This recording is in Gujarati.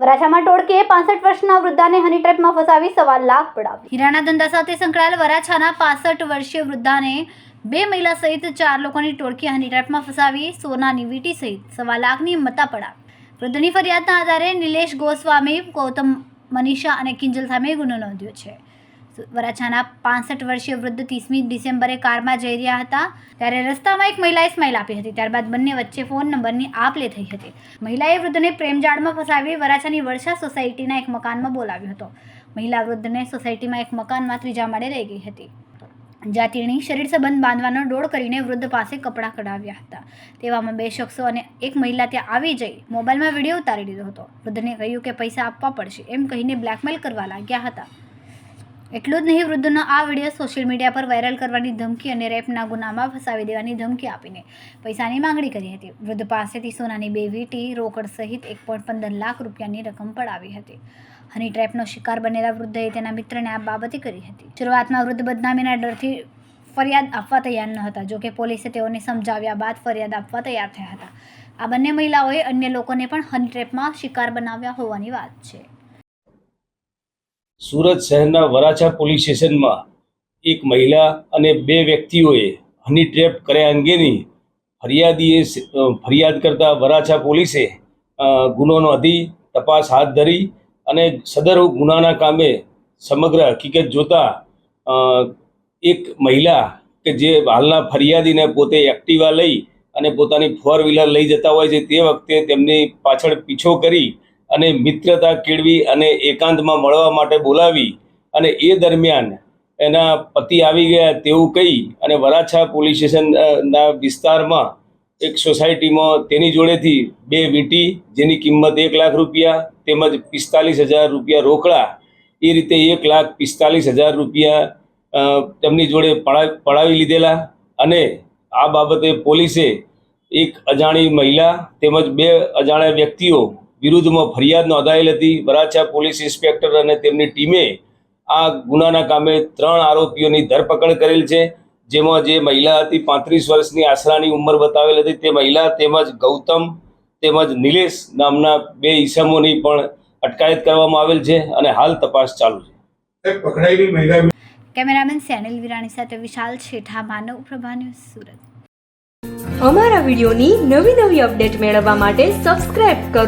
વરાછામાં ટોળકીએ પાસઠ વર્ષના વૃદ્ધાને હની ટ્રેપમાં ફસાવી સવા લાખ પડાવી. હીરાના ધંધા સાથે સંકળાયેલ વરાછાના પાસઠ વર્ષીય વૃદ્ધાને બે મહિલા સહિત ચાર લોકોની ટોળકી હની ફસાવી સોનાની વીટી સહિત સવા લાખની મત્તા પડાવી. વૃદ્ધની ફરિયાદના આધારે નિલેશ ગોસ્વામી, ગૌતમ મનીષા અને કિંજલ સામે ગુનો નોંધ્યો છે. વરાછાના પાસઠ વર્ષીય વૃદ્ધ ત્રીસમી ડિસેમ્બરે કારમાં જઈ રહ્યા હતા, ત્યારે રસ્તામાં એક મહિલાએ સ્માઇલ આપી હતી. ત્યારબાદ બંને વચ્ચે ફોન નંબરની આપ લે થઈ હતી. મહિલાએ વૃદ્ધને પ્રેમજાળમાં ફસાવી વરાછાની વર્ષા સોસાયટીના એક મકાનમાં બોલાવ્યો હતો. મહિલા વૃદ્ધને સોસાયટીમાં એક મકાનમાં ત્રીજા માળે રહી ગઈ હતી. જ્યાં તેણી શરીર સંબંધ બાંધવાનો ડોળ કરીને વૃદ્ધ પાસે કપડાં કઢાવ્યા હતા. તેવામાં બે શખ્સો અને એક મહિલા ત્યાં આવી જઈ મોબાઈલમાં વીડિયો ઉતારી દીધો હતો. વૃદ્ધને કહ્યું કે પૈસા આપવા પડશે એમ કહીને બ્લેકમેલ કરવા લાગ્યા હતા. એટલું જ નહીં, વૃદ્ધનો આ વીડિયો સોશિયલ મીડિયા પર વાયરલ કરવાની ધમકી અને રેપના ગુનામાં ફસાવી દેવાની ધમકી આપીને પૈસાની માંગણી કરી હતી. વૃદ્ધ પાસેથી સોનાની બે વીટી, રોકડ સહિત એક પોઈન્ટ પંદર લાખ રૂપિયાની રકમ પડાવી હતી. હની ટ્રેપનો શિકાર બનેલા વૃદ્ધએ તેના મિત્રને આ બાબતે કરી હતી. શરૂઆતમાં વૃદ્ધ બદનામીના ડરથી ફરિયાદ આપવા તૈયાર ન હતા, જોકે પોલીસે તેઓને સમજાવ્યા બાદ ફરિયાદ આપવા તૈયાર થયા હતા. આ બંને મહિલાઓએ અન્ય લોકોને પણ હની ટ્રેપમાં શિકાર બનાવ્યા હોવાની વાત છે. સુરત શહેરના વરાછા પોલીસ સ્ટેશનમાં એક મહિલા અને બે વ્યક્તિઓએ હની ટ્રેપ કર્યા અંગેની ફરિયાદીએ ફરિયાદ કરતા વરાછા પોલીસે ગુનો નોંધી તપાસ હાથ ધરી અને સદર ગુનાના કામે સમગ્ર હકીકત જોતા એક મહિલા કે જે હાલના ફરિયાદીને પોતે એક્ટિવા લઈ અને પોતાની ફોર વ્હીલર લઈ જતા હોય છે તે વખતે તેમની પાછળ પીછો કરી અને મિત્રતા કેળવી અને એકાંતમાં મળવા માટે બોલાવી અને એ દરમિયાન એના પતિ આવી ગયા તેવું કહી અને વરાછા પોલીસ સ્ટેશનના વિસ્તારમાં એક સોસાયટીમાં તેની જોડેથી બે વીંટી, જેની કિંમત એક લાખ રૂપિયા તેમજ પિસ્તાલીસ હજાર રૂપિયા રોકડા, એ રીતે એક લાખ પિસ્તાલીસ હજાર રૂપિયા તેમની જોડે પડા પડાવી લીધેલા અને આ બાબતે પોલીસે એક અજાણી મહિલા તેમજ બે અજાણ્યા વ્યક્તિઓ વિરુદ્ધમાં ફરિયાદ નોંધાયેલ હતી. વરાછા પોલીસ ઇન્સ્પેક્ટર અને તેમની ટીમે આ ગુનાના કામે ત્રણ આરોપીઓની ધરપકડ કરેલ છે. જેમાં જે મહિલા હતી પાંત્રીસ વર્ષની આશરાની ઉંમર બતાવેલ હતી. તે મહિલા તેમજ ગૌતમ તેમજ નિલેશ નામના બે ઈસમોની પણ અટકાયત કરવામાં આવેલ છે અને હાલ તપાસ ચાલુ છે. પકડાયેલી મહિલા કેમેરામેન સેનિલ વિરાણી સાથે વિશાલ છેઠા માનવ પ્રભા ન્યૂઝ સુરત. અમારા વિડીયોની નવી નવી અપડેટ મેળવવા માટે સબસ્ક્રાઇબ કરો.